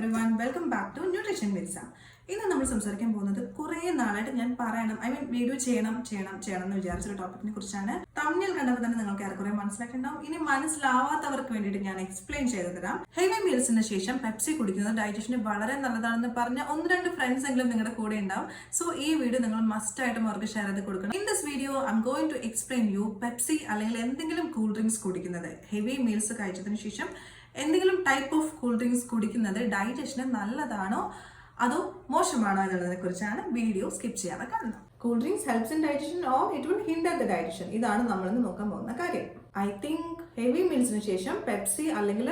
Everyone welcome back to nutrition meals ഇന്ന് നമ്മൾ സംസാരിക്കാൻ പോകുന്നത് കുറേ നാളായിട്ട് ഞാൻ പറയണം. ഐ മീൻ വീഡിയോ ചെയ്യണം ചെയ്യണം ചെയ്യണം എന്ന് വിചാരിച്ചൊരു ടോപ്പിക്കിനെ കുറിച്ചാണ് തമ്മിൽ കണ്ടപ്പോൾ തന്നെ നിങ്ങൾക്ക് ഏറെക്കുറെ മനസ്സിലാക്കിയിട്ടുണ്ടാവും ഇനി മനസ്സിലാവാത്തവർക്ക് വേണ്ടിയിട്ട് ഞാൻ എക്സ്പ്ലെയിൻ ചെയ്തു തരാം. ഹെവി മീൽസിന് ശേഷം പെപ്സി കുടിക്കുന്നത് ഡൈജഷന് വളരെ നല്ലതാണെന്ന് പറഞ്ഞ ഒന്ന് രണ്ട് ഫ്രണ്ട്സ് എങ്കിലും നിങ്ങളുടെ കൂടെ ഉണ്ടാവും. സോ ഈ വീഡിയോ നിങ്ങൾ മസ്റ്റ് ആയിട്ടും അവർക്ക് ഷെയർ ചെയ്ത് കൊടുക്കണം. In this video I going to explain you Pepsi അല്ലെങ്കിൽ എന്തെങ്കിലും കൂൾ ഡ്രിങ്ക്സ് കുടിക്കുന്നത്. ഹെവി മീൽസ് കഴിച്ചതിന് ശേഷം എന്തെങ്കിലും ടൈപ്പ് ഓഫ് കൂൾ ഡ്രിങ്ക്സ് കുടിക്കുന്നത് ഡയജഷന് നല്ലതാണോ? അതോ മോശമാണോ എന്നുള്ളതിനെ കുറിച്ചാണ് വീഡിയോ സ്കിപ്പ് ചെയ്യാതെ കാണുന്നത്. Cool drinks helps in dietician or it will hinder the dietician ഇതാണ് നമ്മളിന്ന് നോക്കാൻ പോകുന്ന കാര്യം. ഐ തിങ്ക് ഹെവി മീൽസിന് ശേഷം പെപ്സി അല്ലെങ്കിൽ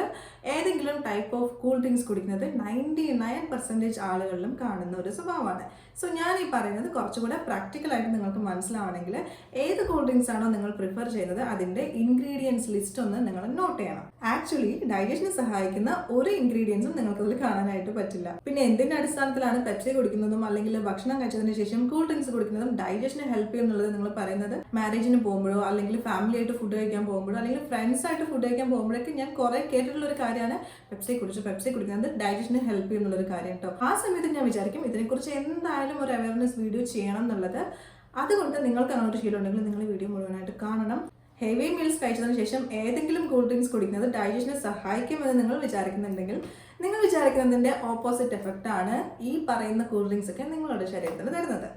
ഏതെങ്കിലും ടൈപ്പ് ഓഫ് കൂൾ ഡ്രിങ്ക്സ് കുടിക്കുന്നത് നയന്റി നയൻ പെർസെന്റേജ് ആളുകളിലും കാണുന്ന ഒരു സ്വഭാവമാണ്. സോ ഞാൻ ഈ പറയുന്നത് കുറച്ചുകൂടെ പ്രാക്ടിക്കൽ ആയിട്ട് നിങ്ങൾക്ക് മനസ്സിലാവണമെങ്കിൽ ഏത് കൂൾ ഡ്രിങ്ക്സ് ആണോ നിങ്ങൾ പ്രിഫർ ചെയ്യുന്നത് അതിന്റെ ഇൻഗ്രീഡിയൻസ് ലിസ്റ്റ് ഒന്ന് നിങ്ങൾ നോട്ട് ചെയ്യണം. ആക്ച്വലി ഡയജഷന് സഹായിക്കുന്ന ഒരു ഇൻഗ്രീഡിയൻസും നിങ്ങൾക്ക് അതിൽ കാണാനായിട്ട് പറ്റില്ല. പിന്നെ എന്തിന്റെ അടിസ്ഥാനത്തിലാണ് പെപ്സി കുടിക്കുന്നതും അല്ലെങ്കിൽ ഭക്ഷണം കഴിച്ചതിന് ശേഷം കൂൾ ഡ്രിങ്ക്സ് കുടിക്കുന്നതും ഡയജഷന് ഹെൽപ്പ് ചെയ്യുന്നുള്ളത് നിങ്ങൾ പറയുന്നത്? മാരേജിന് പോകുമ്പോഴോ അല്ലെങ്കിൽ ഫാമിലി ആയിട്ട് ഫുഡ് കഴിക്കാൻ പോകുമ്പോഴോ അല്ലെങ്കിൽ ഫ്രണ്ട്സ് ആയിട്ട് ഫുഡ് കഴിക്കാൻ പോകുമ്പോഴൊക്കെ ഞാൻ കുറെ കേട്ടിട്ടുള്ള ഒരു കാര്യമാണ് പെപ്സി കുടിച്ച് പെപ്സി കുടിക്കുന്നത്. ഡയജഷന് ഹെൽപ്പ് ചെയ്യുന്നുള്ളൊരു കാര്യം കേട്ടോ ആ സമയത്ത് ഞാൻ വിചാരിക്കും ഇതിനെക്കുറിച്ച് എന്തായാലും ഒരു അവയർനെസ് വീഡിയോ ചെയ്യണം എന്നുള്ളത്. അതുകൊണ്ട് നിങ്ങൾക്ക് അങ്ങനെ ഒരു ശീലം ഉണ്ടെങ്കിൽ നിങ്ങൾ വീഡിയോ മുഴുവനായിട്ട് കാണണം. ഹെവി മീൽസ് കഴിച്ചതിന് ശേഷം ഏതെങ്കിലും കൂൾ ഡ്രിങ്ക്സ് കുടിക്കുന്നത് ഡൈജഷനെ സഹായിക്കുമെന്ന് നിങ്ങൾ വിചാരിക്കുന്നുണ്ടെങ്കിൽ നിങ്ങൾ വിചാരിക്കുന്നതിന്റെ ഓപ്പോസിറ്റ് എഫക്റ്റ് ആണ് ഈ പറയുന്ന കൂൾ ഡ്രിങ്ക്സ് ഒക്കെ നിങ്ങളുടെ ശരീരത്തിന് തരുന്നത്.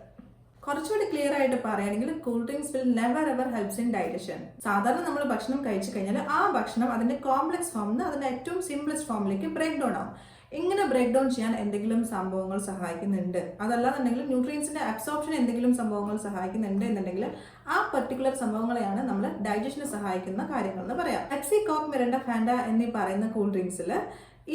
കുറച്ചുകൂടി ക്ലിയർ ആയിട്ട് പറയുകയാണെങ്കിൽ cool drinks will never ever helps in digestion സാധാരണ നമ്മൾ ഭക്ഷണം കഴിച്ചു കഴിഞ്ഞാൽ ആ ഭക്ഷണം അതിന്റെ കോംപ്ലക്സ് ഫോമിൽ നിന്ന് അതിന്റെ ഏറ്റവും സിംപ്ലസ്റ്റ് ഫോമിലേക്ക് ബ്രേക്ക് ഡൗൺ ആവും. ഇങ്ങനെ ബ്രേക്ക് ഡൗൺ ചെയ്യാൻ എന്തെങ്കിലും സംഭവങ്ങൾ സഹായിക്കുന്നുണ്ട്. അതല്ലാന്നുണ്ടെങ്കിൽ ന്യൂട്രിയൻസിന്റെ അബ്സോർപ്ഷൻ എന്തെങ്കിലും സംഭവങ്ങൾ സഹായിക്കുന്നുണ്ട് എന്നുണ്ടെങ്കിൽ ആ പർട്ടിക്കുലർ സംഭവങ്ങളെയാണ് നമ്മൾ ഡൈജഷന് സഹായിക്കുന്ന കാര്യങ്ങൾ എന്ന് പറയാം. പെപ്സി കോക്ക് മിരണ്ട ഫാൻഡ എന്നീ പറയുന്ന കൂൾ ഡ്രിങ്ക്സിൽ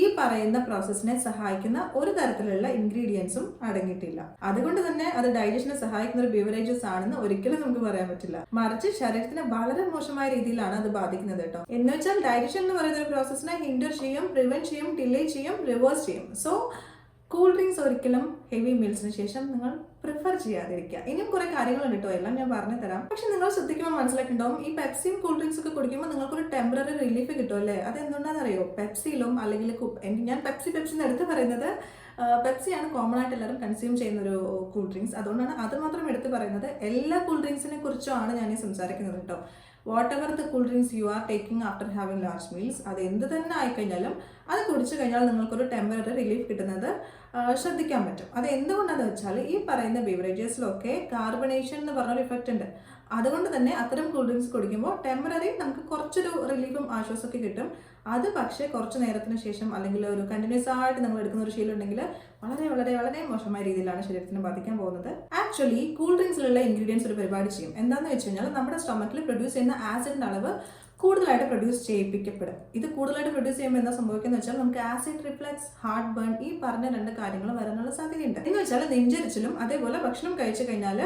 ഈ പറയുന്ന പ്രോസസ്സിനെ സഹായിക്കുന്ന ഒരു തരത്തിലുള്ള ഇൻഗ്രീഡിയൻസും അടങ്ങിയിട്ടില്ല. അതുകൊണ്ട് തന്നെ അത് ഡൈജഷനെ സഹായിക്കുന്ന ഒരു ബിവറേജസ് ആണെന്ന് ഒരിക്കലും നമുക്ക് പറയാൻ പറ്റില്ല. മറിച്ച് ശരീരത്തിന് വളരെ മോശമായ രീതിയിലാണ് അത് ബാധിക്കുന്നത് കേട്ടോ. എന്ന് വെച്ചാൽ ഡൈജഷൻ എന്ന് പറയുന്ന ഒരു പ്രോസസ്സിനെ ഹിൻഡർ ചെയ്യും പ്രിവെന്റ് ചെയ്യും ഡിലേ ചെയ്യും റിവേഴ്സ് ചെയ്യും. സോ കൂൾ ഡ്രിങ്ക്സ് ഒരിക്കലും ഹെവി മീൽസിന് ശേഷം നിങ്ങൾ പ്രിഫർ ചെയ്യാതിരിക്കുക. ഇനിയും കുറെ കാര്യങ്ങളുണ്ട് കേട്ടോ. എല്ലാം ഞാൻ പറഞ്ഞു തരാം പക്ഷെ നിങ്ങൾ ശ്രദ്ധിക്കുമ്പോൾ മനസ്സിലാക്കിണ്ടാവും ഈ പെപ്സിയും കൂൾ ഡ്രിങ്ക്സ് ഒക്കെ കുടിക്കുമ്പോൾ നിങ്ങൾക്കൊരു ടെമ്പററി റിലീഫ് കിട്ടും അല്ലേ? അത് എന്തുകൊണ്ടാണെന്നറിയോ പെപ്സിയിലും അല്ലെങ്കിൽ ഞാൻ പെപ്സി പെപ്സിന്ന് എടുത്ത് പറയുന്നത് പെപ്സിയാണ് കോമൺ ആയിട്ട് എല്ലാവരും കൺസ്യൂം ചെയ്യുന്ന ഒരു കൂൾ ഡ്രിങ്ക്സ് അതുകൊണ്ടാണ് അത് മാത്രം എടുത്ത് പറയുന്നത്. എല്ലാ കൂൾ ഡ്രിങ്ക്സിനെ കുറിച്ചുമാണ് ഞാൻ സംസാരിക്കുന്നത് കേട്ടോ whatever the cool drinks you are taking after having large meals അത് എന്ത് തന്നെ ആയിക്കഴിഞ്ഞാലും അത് കുടിച്ചു കഴിഞ്ഞാൽ നിങ്ങൾക്കൊരു ടെമ്പററി റിലീഫ് കിട്ടുന്നത് ശ്രദ്ധിക്കാൻ പറ്റും. അത് എന്തുകൊണ്ടാണെന്ന് വെച്ചാൽ ഈ പറയുന്ന ബീവറേജസിലൊക്കെ കാർബണേഷൻ എന്ന് പറഞ്ഞൊരു ഇഫക്റ്റ് ഉണ്ട്. അതുകൊണ്ട് തന്നെ അത്തരം കൂൾ ഡ്രിങ്ക്സ് കുടിക്കുമ്പോൾ ടെമ്പററി നമുക്ക് കുറച്ചൊരു റിലീഫും ആശ്വാസമൊക്കെ കിട്ടും. അത് പക്ഷേ കുറച്ച് നേരത്തിന് ശേഷം അല്ലെങ്കിൽ ഒരു കണ്ടിന്യൂസ് ആയിട്ട് നമ്മൾ എടുക്കുന്ന ഒരു ശീലം ഉണ്ടെങ്കിൽ വളരെ വളരെ വളരെ മോശമായ രീതിയിലാണ് ശരീരത്തിന് ബാധിക്കാൻ പോകുന്നത്. ആക്ച്വലി കൂൾ ഡ്രിങ്ക്സിലുള്ള ഇൻഗ്രീഡിയൻസ് ഒരു പരിപാടി ചെയ്യും. എന്താണെന്ന് വെച്ച് കഴിഞ്ഞാൽ നമ്മുടെ സ്റ്റൊമക്കിൽ പ്രൊഡ്യൂസ് ചെയ്യുന്ന ആസിഡിന്റെ അളവ് കൂടുതലായിട്ട് പ്രൊഡ്യൂസ് ചെയ്യിപ്പിക്കപ്പെടും. ഇത് കൂടുതലായിട്ട് പ്രൊഡ്യൂസ് ചെയ്യുമ്പോൾ എന്താ സംഭവിക്കുന്നത് വെച്ചാൽ നമുക്ക് ആസിഡ് റിഫ്ലക്സ് ഹാർട്ട് ബേൺ ഈ പറഞ്ഞ രണ്ട് കാര്യങ്ങൾ വരാനുള്ള സാധ്യതയുണ്ട്. എന്ന് വെച്ചാൽ നെഞ്ചരിച്ചിലും അതേപോലെ ഭക്ഷണം കഴിച്ചു കഴിഞ്ഞാൽ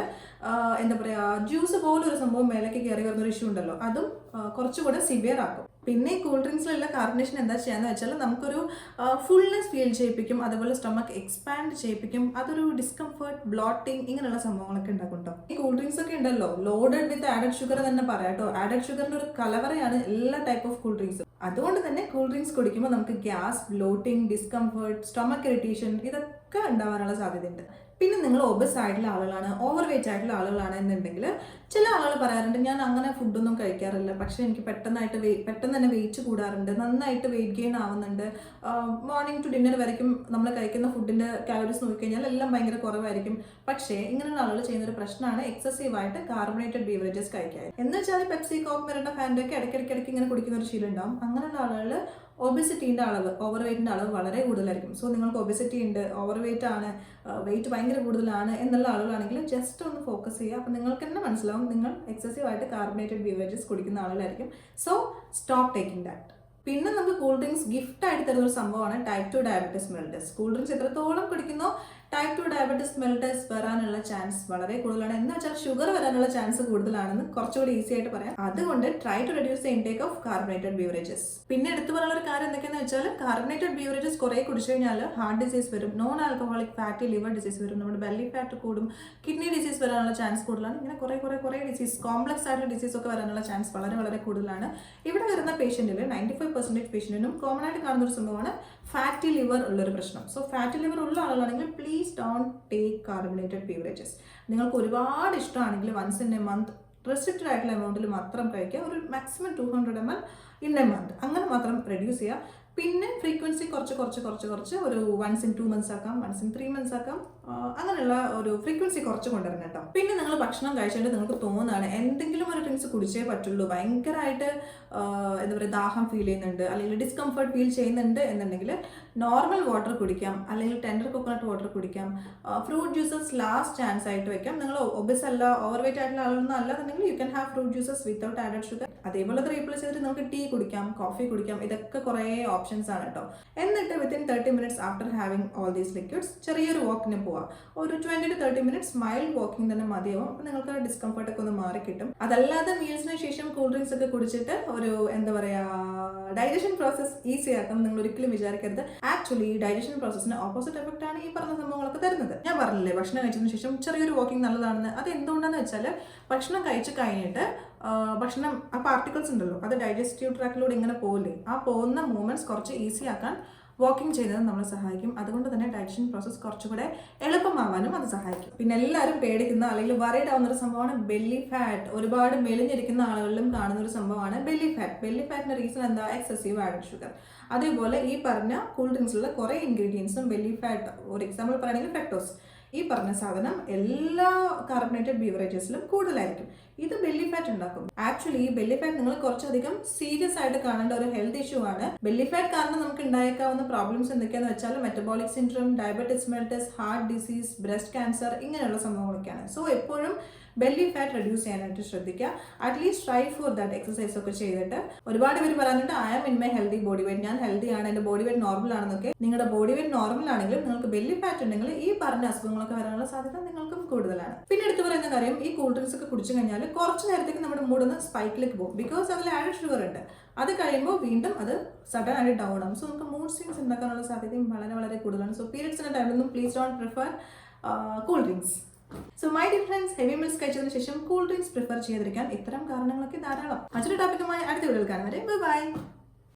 എന്താ പറയുക ജ്യൂസ് പോലൊരു സംഭവം മേലേക്ക് കയറി വരുന്ന ഒരു ഇഷ്യൂ ഉണ്ടല്ലോ. അതും കുറച്ചുകൂടെ സിവിയർ ആക്കും. പിന്നെ കൂൾ ഡ്രിങ്ക്സിലുള്ള കാർബണേഷൻ എന്താ ചെയ്യാന്ന് വെച്ചാൽ നമുക്കൊരു ഫുൾനെസ് ഫീൽ ചെയ്യിപ്പിക്കും. അതുപോലെ സ്റ്റൊമക്ക് എക്സ്പാൻഡ് ചെയ്യിപ്പിക്കും. അതൊരു ഡിസ്കംഫർട്ട് ബ്ലോട്ടിങ് ഇങ്ങനെയുള്ള സംഭവങ്ങളൊക്കെ ഉണ്ടാക്കും കേട്ടോ ഈ കൂൾ ഡ്രിങ്ക്സ് ഒക്കെ ഉണ്ടല്ലോ ലോഡഡ് വിത്ത് ആഡഡ് ഷുഗർ തന്നെ പറയാം കേട്ടോ ആഡഡ് ഷുഗറിന്റെ ഒരു കലവറയാണ് എല്ലാ ടൈപ്പ് ഓഫ് കൂൾ ഡ്രിങ്ക്സും അതുകൊണ്ട് തന്നെ കൂൾ ഡ്രിങ്ക്സ് കുടിക്കുമ്പോൾ നമുക്ക് gas bloating discomfort stomach irritation ഇതൊക്കെ ഉണ്ടാവാനുള്ള സാധ്യതയുണ്ട്. പിന്നെ നിങ്ങൾ ഒബസ് ആയിട്ടുള്ള ആളുകളാണ് ഓവർ വെയിറ്റ് ആയിട്ടുള്ള ആളുകളാണ് എന്നുണ്ടെങ്കിൽ ചില ആളുകൾ പറയാറുണ്ട് ഞാൻ അങ്ങനെ ഫുഡൊന്നും കഴിക്കാറില്ല പക്ഷേ എനിക്ക് പെട്ടെന്നായിട്ട് വെയ് പെട്ടെന്ന് തന്നെ വെയിറ്റ് കൂടാറുണ്ട് നന്നായിട്ട് വെയിറ്റ് ഗെയിൻ ആവുന്നുണ്ട്. മോർണിംഗ് ടു ഡിന്നർ വരയ്ക്കും നമ്മൾ കഴിക്കുന്ന ഫുഡിന്റെ കാലറീസ് നോക്കിക്കഴിഞ്ഞാൽ എല്ലാം ഭയങ്കര കുറവായിരിക്കും. പക്ഷേ ഇങ്ങനെയുള്ള ആളുകൾ ചെയ്യുന്ന ഒരു പ്രശ്നമാണ് എക്സസീവായിട്ട് കാർബണേറ്റഡ് ബീവറേജസ് കഴിക്കാൻ. എന്ന് വെച്ചാൽ പെപ്സി കോക്ക് മിറണ്ട ഫാന്റെ ഒക്കെ ഇടയ്ക്കിടയ്ക്ക് ഇടയ്ക്ക് ഇങ്ങനെ കുടിക്കുന്ന ഒരു ശീലം ഉണ്ടാവും. അങ്ങനെയുള്ള ആളുകൾ ഒബിസിറ്റീന്റെ അളവ് ഓവർ വെയ്റ്റിന്റെ അളവ് വളരെ കൂടുതലായിരിക്കും. സോ നിങ്ങൾക്ക് ഒബിസിറ്റി ഉണ്ട് ഓവർ വെയിറ്റ് ആണ് വെയിറ്റ് ഭയങ്കര കൂടുതലാണ് എന്നുള്ള ആളുകളാണെങ്കിൽ ജസ്റ്റ് ഒന്ന് ഫോക്കസ് ചെയ്യുക. അപ്പോൾ നിങ്ങൾക്ക് തന്നെ മനസ്സിലാവും നിങ്ങൾ എക്സസീവ് ആയിട്ട് കാർബണേറ്റഡ് ബീവറേജസ് കുടിക്കുന്ന ആളുകളായിരിക്കും. സോ സ്റ്റോപ്പ് ടേക്കിംഗ് ദാറ്റ് പിന്നെ നമുക്ക് കൂൾ ഡ്രിങ്ക്സ് ഗിഫ്റ്റ് ആയിട്ട് തരുന്ന ഒരു സംഭവമാണ് type two diabetes mellitus cool drinks എത്രത്തോളം കുടിക്കുന്നോ? ടൈപ്പ് ടു ഡയബറ്റിസ് മെൽറ്റസ് വരാനുള്ള ചാൻസ് വളരെ കൂടുതലാണ്. എന്ന് വെച്ചാൽ ഷുഗർ വരാനുള്ള ചാൻസ് കൂടുതലാണെന്ന് കുറച്ചുകൂടി ഈസി ആയിട്ട് പറയാം. അതുകൊണ്ട് try to reduce the intake of carbonated beverages പിന്നെ എടുത്തു പറയാനുള്ള ഒരു കാര്യം എന്തൊക്കെയാണെന്ന് വെച്ചാൽ കാർബണേറ്റഡ് ബീവറേജസ് കുറേ കുടിച്ചു കഴിഞ്ഞാൽ ഹാർട്ട് ഡിസീസ് വരും non alcoholic fatty liver disease വരും നമ്മുടെ ബെല്ലി ഫാറ്റ് കൂടും കിഡ്നി ഡിസീസ് വരാനുള്ള ചാൻസ് കൂടുതലാണ്. ഇങ്ങനെ കുറേ കുറേ കുറേ ഡിസീസ് കോംപ്ലക്സ് ആയിട്ടുള്ള ഡിസീസ് ഒക്കെ വരാനുള്ള ചാൻസ് വളരെ വളരെ കൂടുതലാണ്. ഇവിടെ വരുന്ന പേഷ്യന്റിൽ നയന്റി ഫൈവ് പെർസെന്റേജ് പേഷ്യന്റിനും കോമൺ ആയിട്ട് കാണുന്ന ഒരു സംഭവമാണ് ഫാറ്റി ലിവർ ഉള്ളൊരു പ്രശ്നം. സോ ഫാറ്റി ലിവർ ഉള്ള ആളുകളാണെങ്കിൽ please don't take carbonated beverages നിങ്ങൾക്ക് ഒരുപാട് ഇഷ്ടമാണെങ്കിൽ once in a month restricted ആയിട്ടുള്ള എമൗണ്ടിൽ മാത്രം കഴിക്കുക. ഒരു maximum two hundred M L in a month അങ്ങനെ മാത്രം റെഡ്യൂസ് ചെയ്യുക. പിന്നെ ഫ്രീക്വൻസി കുറച്ച് കുറച്ച് കുറച്ച് കുറച്ച് ഒരു വൺസ് ഇൻ ടു മന്ത്സ് ആക്കാം വൺസ് ഇൻ ത്രീ മന്ത്സ് ആക്കാം. അങ്ങനെയുള്ള ഒരു ഫ്രീക്വൻസി കുറച്ച് കൊണ്ടുവരണം കേട്ടോ. പിന്നെ നിങ്ങൾ ഭക്ഷണം കഴിച്ചിട്ട് നിങ്ങൾക്ക് തോന്നുകയാണ് എന്തെങ്കിലും ഒരു ഡ്രിങ്ക്സ് കുടിച്ചേ പറ്റുള്ളൂ. ഭയങ്കരമായിട്ട് എന്താ പറയുക ദാഹം ഫീൽ ചെയ്യുന്നുണ്ട് അല്ലെങ്കിൽ ഡിസ്കംഫർട്ട് ഫീൽ ചെയ്യുന്നുണ്ട് എന്നുണ്ടെങ്കിൽ നോർമൽ വാട്ടർ കുടിക്കാം അല്ലെങ്കിൽ ടെൻഡർ കോക്കനട്ട് വാട്ടർ കുടിക്കാം ഫ്രൂട്ട് ജ്യൂസസ് ലാസ്റ്റ് ചാൻസ് ആയിട്ട് വെക്കാം. നിങ്ങൾ ഒബിസ് അല്ല ഓവർ വെയിറ്റ് ആയിട്ടുള്ള ആളൊന്നും അല്ലാന്നുണ്ടെങ്കിൽ you can have fruit juices without added sugar അതേപോലെ അത് റീപ്ലേസ് ചെയ്തിട്ട് നമുക്ക് ടീ കുടിക്കാം കോഫി കുടിക്കാം ഇതൊക്കെ കുറേ ഓപ്ഷൻസ് ആണ് കേട്ടോ. എന്നിട്ട് within thirty minutes after having all these liquids ചെറിയൊരു വാക്കിന് പോവാം. ഒരു twenty to thirty minutes mild walking തന്നെ മതിയാവും. അപ്പോൾ നിങ്ങൾക്ക് ഡിസ്കംഫർട്ട് ഒക്കെ ഒന്ന് മാറി കിട്ടും. അതല്ലാതെ മീൽസിന് ശേഷം കൂൾ ഡ്രിങ്ക്സ് ഒക്കെ കുടിച്ചിട്ട് ഒരു എന്താ പറയാ ഡൈജഷൻ പ്രോസസ് ഈസി ആക്കാൻ നിങ്ങൾ ഒരിക്കലും വിചാരിക്കരുത്. ആക്ച്വലി ഡൈജഷൻ പ്രോസസ്സിന് ഓപ്പോസിറ്റ് എഫക്റ്റ് ആണ് ഈ പറഞ്ഞ സംഭവങ്ങളൊക്കെ തരുന്നത്. ഞാൻ പറഞ്ഞില്ലേ ഭക്ഷണം കഴിച്ചതിന് ശേഷം ചെറിയൊരു വാക്കിംഗ് നല്ലതാണെന്ന്. അത് എന്തുകൊണ്ടാന്ന് വെച്ചാൽ ഭക്ഷണം കഴിച്ചു കഴിഞ്ഞിട്ട് ഭക്ഷണം ആ പാർട്ടിക്കിൾസ് ഉണ്ടല്ലോ അത് ഡൈജസ്റ്റീവ് ട്രാക്കിലൂടെ ഇങ്ങനെ പോകില്ലേ ആ പോകുന്ന മൂവ്മെന്റ്സ് കുറച്ച് ഈസി ആക്കാൻ വാക്കിംഗ് ചെയ്യുന്നത് നമ്മളെ സഹായിക്കും. അതുകൊണ്ട് തന്നെ ഡയജഷൻ പ്രോസസ്സ് കുറച്ചുകൂടെ എളുപ്പമാവാനും അത് സഹായിക്കും. പിന്നെ എല്ലാവരും പേടിക്കുന്ന അല്ലെങ്കിൽ വറീഡ് ആവുന്ന ഒരു സംഭവമാണ് ബെല്ലി ഫാറ്റ് ഒരുപാട് മെലിഞ്ഞിരിക്കുന്ന ആളുകളിലും കാണുന്ന ഒരു സംഭവമാണ് ബെല്ലി ഫാറ്റ് ബെല്ലി ഫാറ്റിന്റെ റീസൺ എന്താ? എക്സസീവ് ആഡ് ഷുഗർ അതേപോലെ ഈ പറഞ്ഞ കൂൾ ഡ്രിങ്ക്സിലുള്ള കുറേ ഇൻഗ്രീഡിയൻസും ബെല്ലി ഫാറ്റ് ഒരു എക്സാമ്പിൾ പറയുകയാണെങ്കിൽ ഫെക്ടോസ് ഈ പറഞ്ഞ സാധനം എല്ലാ കാർബണേറ്റഡ് ബീവറേജസിലും കൂടുതലായിരിക്കും. ഇത് ബെല്ലി ഫാറ്റ് ഉണ്ടാക്കും. ആക്ച്വലി ഈ ബെല്ലി ഫാറ്റ് നിങ്ങൾ കുറച്ചധികം സീരിയസ് ആയിട്ട് കാണേണ്ട ഒരു ഹെൽത്ത് ഇഷ്യൂ ആണ്. ബെല്ലി ഫാറ്റ് കാരണം നമുക്ക് ഉണ്ടായേക്കാവുന്ന പ്രോബ്ലംസ് എന്തൊക്കെയാന്ന് വെച്ചാൽ metabolic syndrome diabetes mellitus heart disease breast cancer ഇങ്ങനെയുള്ള സംഭവങ്ങളൊക്കെയാണ്. സോ എപ്പോഴും ബെല്ലി ഫാറ്റ് റെഡ്യൂസ് ചെയ്യാനായിട്ട് ശ്രദ്ധിക്കുക. At least try for that exercise ഒക്കെ ചെയ്തിട്ട്. ഒരുപാട് പേര് പറയുന്നുണ്ട് I am in my healthy body weight ഞാൻ ഹെൽത്തി ആണ് എന്റെ ബോഡി വെയിറ്റ് നോർമൽ ആണെന്നൊക്കെ. നിങ്ങളുടെ ബോഡി വെയിറ്റ് നോർമൽ ആണെങ്കിലും നിങ്ങൾക്ക് ബെല്ലി ഫാറ്റ് ഉണ്ടെങ്കിൽ ഈ പറഞ്ഞ അസുഖങ്ങളൊക്കെ വരാനുള്ള സാധ്യത നിങ്ങൾക്കും കൂടുതലാണ്. പിന്നെ എടുത്തു പറയുന്ന കാര്യം ഈ കൂൾ ഡ്രിങ്ക്സ് ഒക്കെ കുടിച്ചു കഴിഞ്ഞാൽ കുറച്ച് നേരത്തേക്ക് നമ്മുടെ മൂടൊന്ന് സ്പൈക്കിലേക്ക് പോകും. ബിക്കോസ് അതിൽ ആഡ് ഷുഗർ ഉണ്ട്. അത് കഴിയുമ്പോൾ വീണ്ടും അത് സഡൻ ആയിട്ട് ഡൗൺ ആകും സോ നമുക്ക് മൂഡ് സ്വിങ്സ് ഉണ്ടാക്കാനുള്ള സാധ്യതയും വളരെ വളരെ കൂടുതലാണ്. സോ പീരിയഡ്സിന്റെ ടൈമിലൊന്നും please don't prefer cool drinks so my difference heavy meals കഴിച്ചതിന് ശേഷം കൂൾ ഡ്രിങ്ക്സ് പ്രിഫർ ചെയ്തിരിക്കാൻ ഇത്തരം കാരണങ്ങളൊക്കെ ധാരാളം. മറ്റൊരു ടോപ്പിക്കുമായി അടുത്ത വീഡിയോ കാണും. വരെ ബൈ